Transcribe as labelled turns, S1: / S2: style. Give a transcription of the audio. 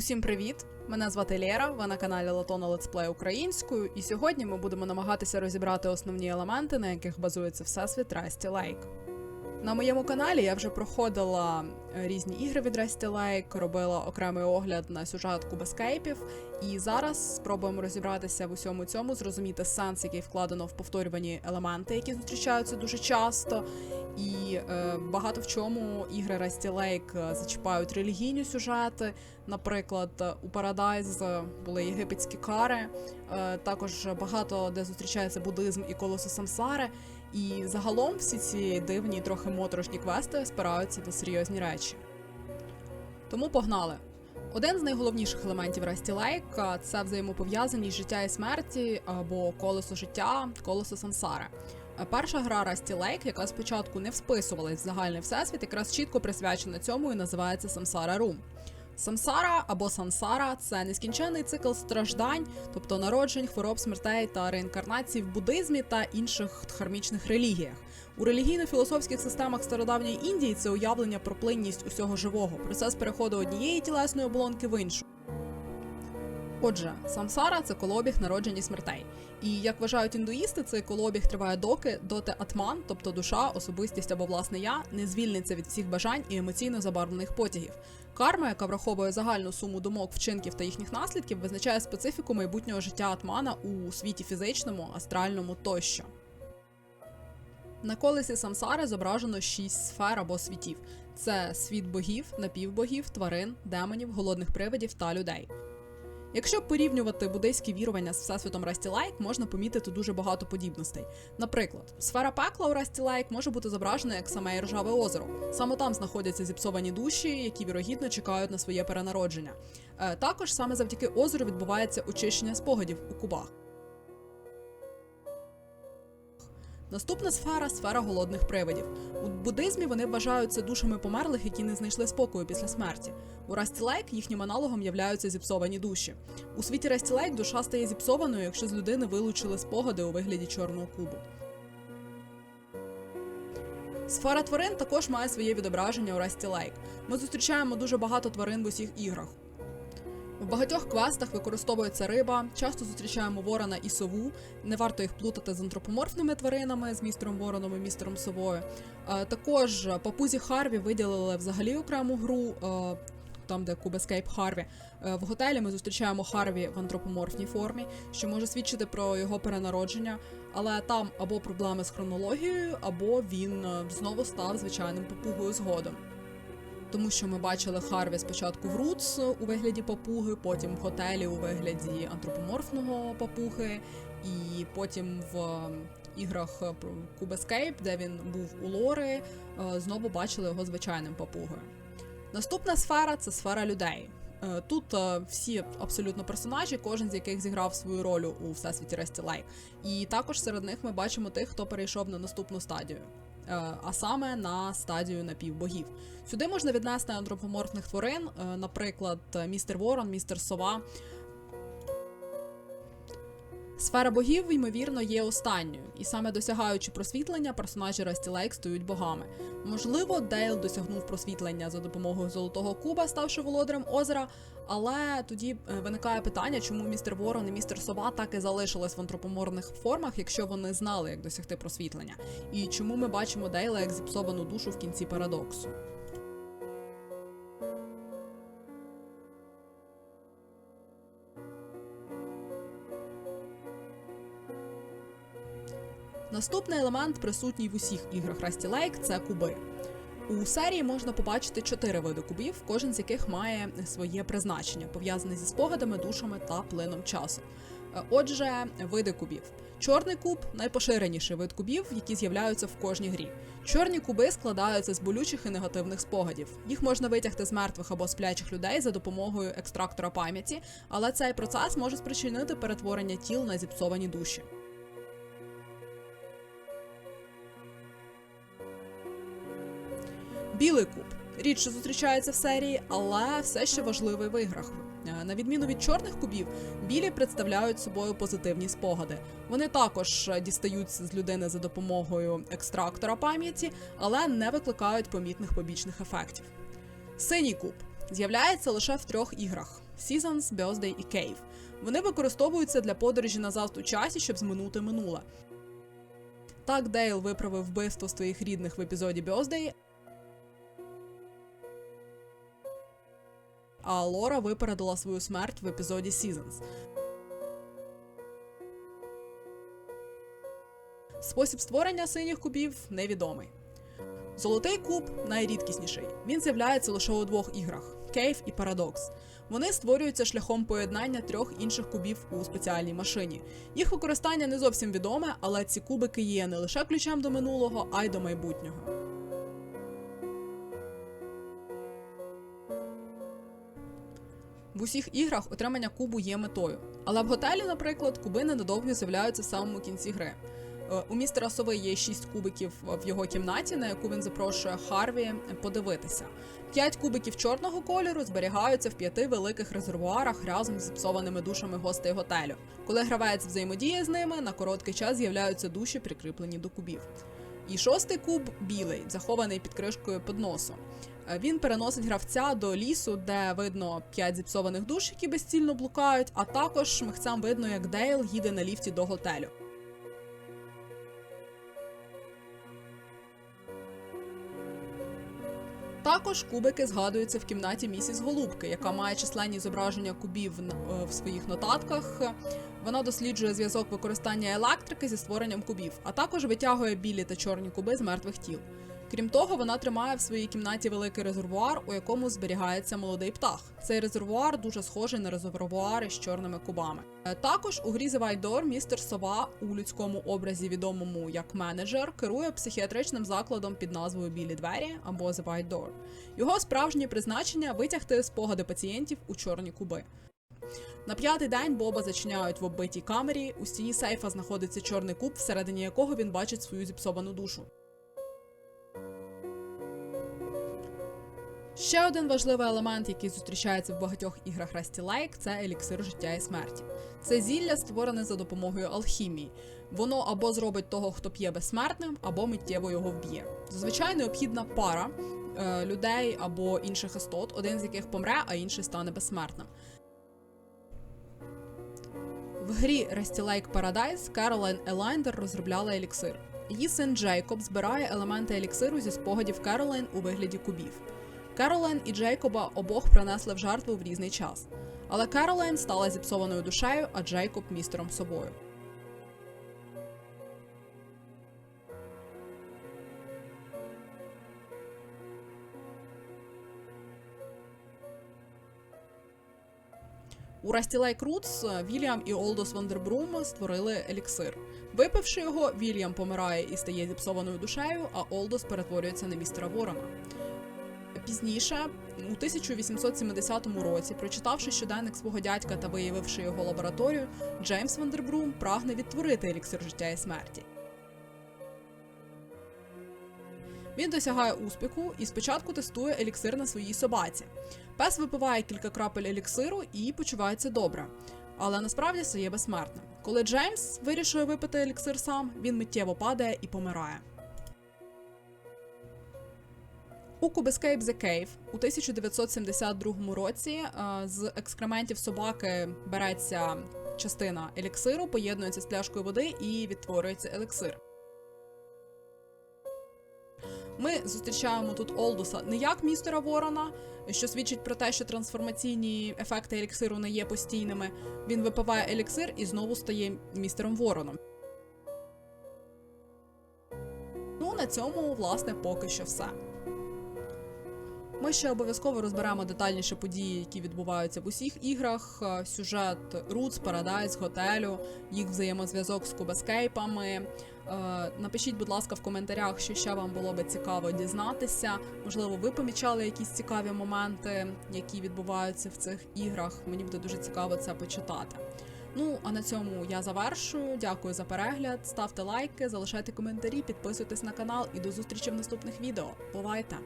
S1: Усім привіт! Мене звати Лєра, ви на каналі Латона Летсплей українською, і сьогодні ми будемо намагатися розібрати основні елементи, на яких базується всесвіт Rusty Lake. На моєму каналі я вже проходила е, різні ігри від Rusty Lake, робила окремий огляд на сюжет кубескейпів, і зараз спробуємо розібратися в усьому цьому, зрозуміти сенс, який вкладено в повторювані елементи, які зустрічаються дуже часто. І е, багато в чому ігри Rusty Lake е, зачіпають релігійні сюжети. Наприклад, у Paradise були єгипетські кари, е, також багато де зустрічається буддизм і колесо самсари. І загалом всі ці дивні, трохи моторошні квести спираються на серйозні речі. Тому погнали. Один з найголовніших елементів Rusty Lake – це взаємопов'язаність життя і смерті або колесо життя, колесо сансари. Перша гра Rusty Lake, яка спочатку не всписувалась в загальний всесвіт, якраз чітко присвячена цьому і називається Samsara Room. Самсара або сансара це нескінченний цикл страждань, тобто народжень, хвороб, смертей та реінкарнацій в буддизмі та інших дхармічних релігіях. У релігійно-філософських системах стародавньої Індії це уявлення про плинність усього живого, процес переходу однієї тілесної оболонки в іншу. Отже, самсара це колобіг народжень і смертей. І як вважають індуїсти, цей колобіг триває доки, доти атман, тобто душа, особистість або власне я, не звільниться від всіх бажань і емоційно забарвлених потягів. Карма, яка враховує загальну суму думок, вчинків та їхніх наслідків, визначає специфіку майбутнього життя атмана у світі фізичному, астральному тощо. На колесі самсари зображено шість сфер або світів: це світ богів, напівбогів, тварин, демонів, голодних привидів та людей. Якщо порівнювати буддейські вірування з всесвітом Растілайк, можна помітити дуже багато подібностей. Наприклад, сфера пекла у Растілайк може бути зображена як саме і ржаве озеро. Саме там знаходяться зіпсовані душі, які вірогідно чекають на своє перенародження. Е, Також саме завдяки озеру відбувається очищення спогадів у кубах. Наступна сфера сфера голодних привидів. У буддизмі вони вважаються душами померлих, які не знайшли спокою після смерті. У Расті Лейк їхнім аналогом являються зіпсовані душі. У світі Расті Лейк душа стає зіпсованою, якщо з людини вилучили спогади у вигляді чорного кубу. Сфера тварин також має своє відображення у Расті Лейк. Ми зустрічаємо дуже багато тварин в усіх іграх. В багатьох квестах використовується риба, часто зустрічаємо ворона і сову. Не варто їх плутати з антропоморфними тваринами, з містером Вороном і містером Совою. Е, Також папузі Харві виділили взагалі окрему гру. е, Там, де Кубескейп Харві, Е, в готелі ми зустрічаємо Харві в антропоморфній формі, що може свідчити про його перенародження, але там або проблеми з хронологією, або він знову став звичайним папугою згодом тому що ми бачили Харві спочатку в Рутс у вигляді папуги, потім в готелі у вигляді антропоморфного папуги, і потім в іграх про Cube Escape, де він був у Лори, е, знову бачили його звичайним папугою. Наступна сфера це сфера людей. Е, Тут е, всі абсолютно персонажі, кожен з яких зіграв свою роль у всесвіті Lake. І також серед них ми бачимо тих, хто перейшов на наступну стадію. Е, А саме на стадію напівбогів. Сюди можна віднести антропоморфних тварин, е, наприклад, містер Ворон, містер Сова. Сфера богів, ймовірно, є останньою, і саме досягаючи просвітлення, персонажі Расті Лейк стають богами. Можливо, Дейл досягнув просвітлення за допомогою золотого куба, ставши володарем озера. Але тоді е, виникає питання, чому містер Ворон і містер Сова так і залишились в антропоморфних формах, якщо вони знали, як досягти просвітлення, і чому ми бачимо Дейла як зіпсовану душу в кінці парадоксу. Наступний елемент присутній в усіх іграх Rusty Lake – це куби. У серії можна побачити чотири види кубів, кожен з яких має своє призначення, пов'язане зі спогадами, душами та плином часу. Отже, види кубів. Чорний куб найпоширеніший вид кубів, які з'являються в кожній грі. Чорні куби складаються з болючих і негативних спогадів. Їх можна витягти з мертвих або сплячих людей за допомогою екстрактора пам'яті, але цей процес може спричинити перетворення тіл на зіпсовані душі. Білий куб. Рідше зустрічається в серії, але все ще важливий в іграх. Е, На відміну від чорних кубів, білі представляють собою позитивні спогади. Вони також е, дістаються з людини за допомогою екстрактора пам'яті, але не викликають помітних побічних ефектів. Синій куб з'являється лише в трьох іграх: Seasons, Birthday і Cave. Вони використовуються для подорожі назад у часі, щоб зминути минуле. Так Дейл виправив вбивство своїх рідних в епізоді Birthday, а Лора випередила свою смерть в епізоді Seasons. Спосіб створення синіх кубів невідомий. Золотий куб найрідкісніший. Він з'являється лише у двох іграх Кейв і Парадокс. Вони створюються шляхом поєднання трьох інших кубів у спеціальній машині. Їх використання не зовсім відоме, але ці кубики є не лише ключем до минулого, а й до майбутнього. В усіх іграх отримання кубу є метою. Але в готелі, наприклад, куби ненадовго з'являються в самому кінці гри. Е, У містера Сови є шість кубиків в його кімнаті, на яку він запрошує Харві подивитися. П'ять кубиків чорного кольору зберігаються в п'яти великих резервуарах разом з зіпсованими душами гостей готелю. Коли гравець взаємодіє з ними, на короткий час з'являються душі, прикріплені до кубів. І шостий куб білий, захований під кришкою підносу. Е, Він переносить гравця до лісу, де видно п'ять зіпсованих душ, які безцільно блукають, а також михцям видно, як Дейл їде на ліфті до готелю. Також кубики згадуються в кімнаті місіс Голубки, яка має численні зображення кубів е, в своїх нотатках. Вона досліджує зв'язок використання електрики зі створенням кубів, а також витягує білі та чорні куби з мертвих тіл. Крім того, вона тримає в своїй кімнаті великий резервуар, у якому зберігається молодий птах. Цей резервуар дуже схожий на резервуари з чорними кубами. Е, Також у грі The White Door містер Сова у людському образі, відомому як менеджер, керує психіатричним закладом під назвою Білі двері або The White Door. Його справжнє призначення витягти спогади пацієнтів у чорні куби. На п'ятий день Боба зачиняють в оббитій камері. У стіні сейфа знаходиться чорний куб, всередині якого він бачить свою зіпсовану душу. Ще один важливий елемент, який зустрічається в багатьох іграх Rusty Lake, це еліксир життя і смерті. Це зілля створене за допомогою алхімії. Воно або зробить того, хто п'є безсмертним, або миттєво його вб'є. Зазвичай необхідна пара е, людей або інших істот, один з яких помре, а інший стане безсмертним. В грі Rusty Lake Paradise Керолайн Елайндер розробляла еліксир. Її син Джейкоб збирає елементи еліксиру зі спогадів Керолайн у вигляді кубів. Керолайн і Джейкоба обох принесли в жертву в різний час. Але Керолайн стала зіпсованою душею, а Джейкоб містером собою. У Rusty Lake Roots Вільям і Олдос Вандербрум створили еліксир. Випивши його, Вільям помирає і стає зіпсованою душею, а Олдос перетворюється на містера Ворона. Пізніше, у 1870 році, прочитавши щоденник свого дядька та виявивши його лабораторію, Джеймс Вандербрум прагне відтворити еліксир життя і смерті. Він досягає успіху і спочатку тестує еліксир на своїй собаці. Пес випиває кілька крапель еліксиру і почувається добре, але насправді стає безсмертним. Коли Джеймс вирішує випити еліксир сам, він миттєво падає і помирає. У Escape The Cave у 1972 році е, з екскрементів собаки береться частина еліксиру, поєднується з пляшкою води і відтворюється еліксир. Ми зустрічаємо тут Олдуса не як містера Ворона, що свідчить про те, що трансформаційні ефекти еліксиру не є постійними. Він випиває еліксир і знову стає містером Вороном. Ну, на цьому, власне, поки що все. Ми ще обов'язково розберемо детальніше події, які відбуваються в усіх іграх. е, Сюжет Roots, Paradise, готелю, їх взаємозв'язок з кубескейпами. Е, Напишіть, будь ласка, в коментарях, що ще вам було би цікаво дізнатися. Можливо, ви помічали якісь цікаві моменти, які відбуваються в цих іграх. Мені буде дуже цікаво це почитати. Ну а на цьому я завершую. Дякую за перегляд. Ставте лайки, залишайте коментарі, підписуйтесь на канал і до зустрічі в наступних відео. Бувайте!